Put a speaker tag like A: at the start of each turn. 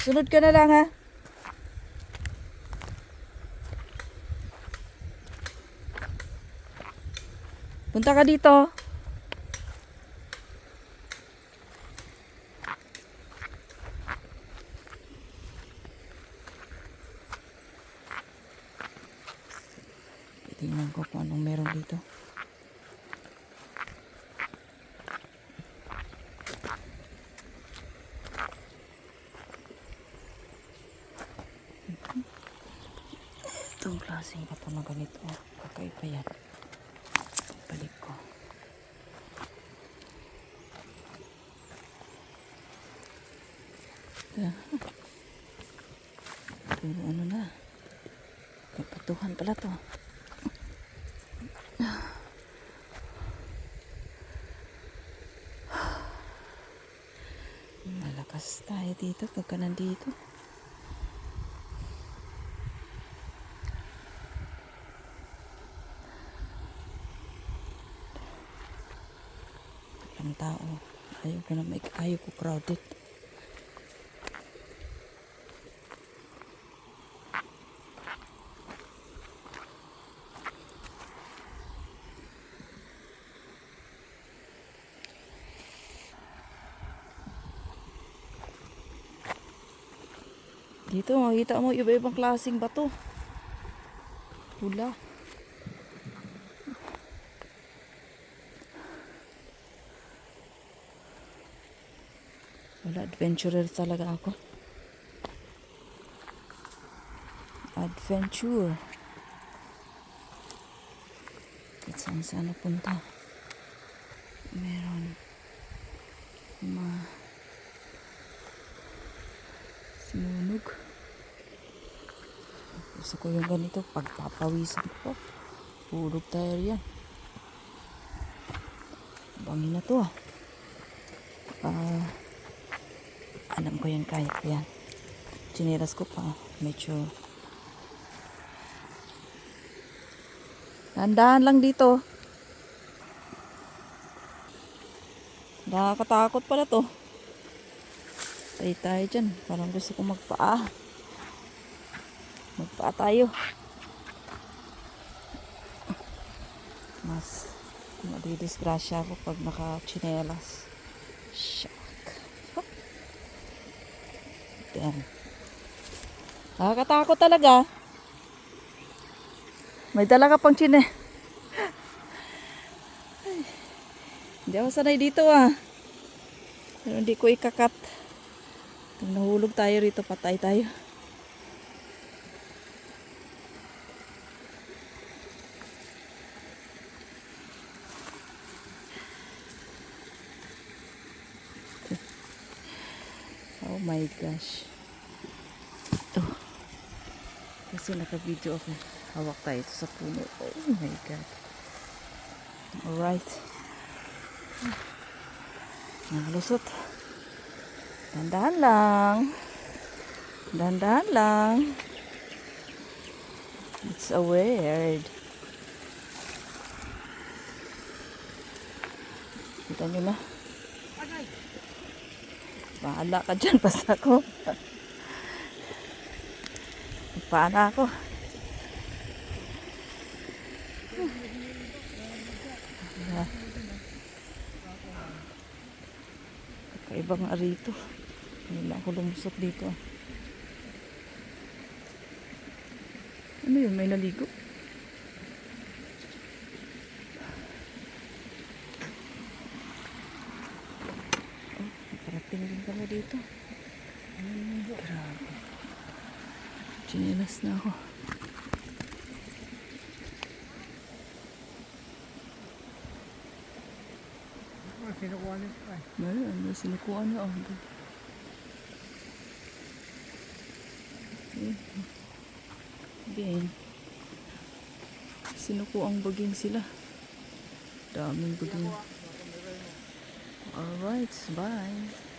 A: Sunod ka na lang ha. Punta ka dito. Tingnan ko kung anong meron dito. Klaseng bato na ganito. Kakaiba yan. Balik ko. Ah. Puro ano na. Kapatuhan pala to. Malakas tayo dito pagka nandito. Ang tao. Ayaw ko na may ayaw ko crowded. Dito makikita mo iba-ibang klaseng bato. Pula. Wala, adventurer talaga ako. Adventure. Kahit saan saan napunta. Meron. Ma... Sinunog. Gusto ko yung ganito. Pagpapawisan ko. Pulog tayo yan. Bangin na to. Ah... Alam ko yan, kaya yan. Chineras ko pa. Medyo... Dahan-dahan lang dito. Nakakatakot pala to. Tayo tayo dyan. Parang gusto ko magpaa. Magpaa tayo. Mas madidisgrasya ako pag naka-chinelas. Shock. Yan. Nakakatakot talaga. May dala ka pang chine. Hindi ako sanay dito ah. Pero hindi ko ikakat. Pag nahulog tayo rito, patay tayo. Oh my gosh. Ito. Kasi naka-video ako. Hawak tayo ito sa puno. Oh my God. Alright. Nakalusot. Dandahan lang. Dandahan lang. It's a weird. Kita nyo na. Bahala ka dyan, basta ako. Paana ako. Ah. Kakaibang arito. Hindi lang ako lumusok dito. Ano yun? May naligo? Din kami dito. Grabe. Chinelas na ako.
B: Kinukuha niyo pa eh.
A: Meron, sinukuan niya. Oh. Eh, Again. Sinukuang baging sila. Daming baging. Alright, bye.